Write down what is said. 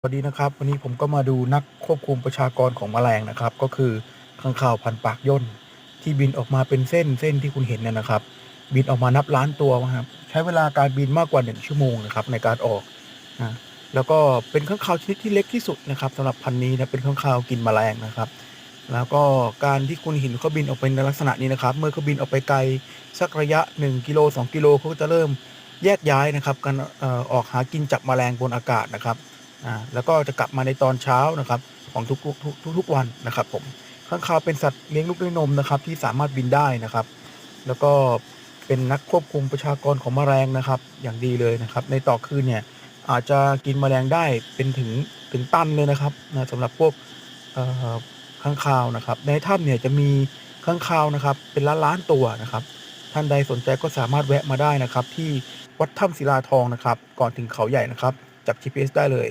สวัสดีนะครับวันนี้ผมก็มาดูนักควบคุมประชากรของแมลงนะครับ ก็คือข้างข่าวพันปากย่นที่บินออกมาเป็นเส้นเส้นที่คุณเห็นเนี่ยนะครับ บินออกมานับล้านตัวนะครับใช้เวลาการบินมากกว่าหนึ่งชั่วโมงนะครับในการออกนะแล้วก็เป็นข้างข่าวชนิดที่เล็กที่สุดนะครับสำหรับพันนี้นะเป็นข้างข่าวกินแมลงนะครับ แล้วก็การที่คุณเห็นเขาบินออกไปในลักษณะนี้นะครับ เมื่อเขาบินออกไปไกลสักระยะ1กิโล2กิโลเขาก็จะเริ่มแยกย้ายนะครับการออกหากินจับแมลงบนอากาศนะครับ อ่าแล้วก็จะกลับมาในตอนเช้านะครับ ของทุกๆทุกทุกวันนะครับ ผมข้างคาวเป็นสัตว์เลี้ยงลูกด้วยนมนะครับ ที่สามารถบินได้นะครับ แล้วก็เป็นนักควบคุมประชากรของแมลงนะครับ อย่างดีเลยนะครับ ในต่อคืนเนี่ยอาจจะกินแมลงได้เป็นถึงถึงตันเลยนะครับนะสำหรับพวกข้างคาวนะครับ ในถ้ำเนี่ยจะมีข้างคาวนะครับ เป็นล้านล้านๆตัวนะครับ ท่านใดสนใจก็สามารถแวะมาได้นะครับ ที่วัดถ้ำศิลาทองนะครับ ก่อนถึงเขาใหญ่นะครับจับ GPS ได้เลย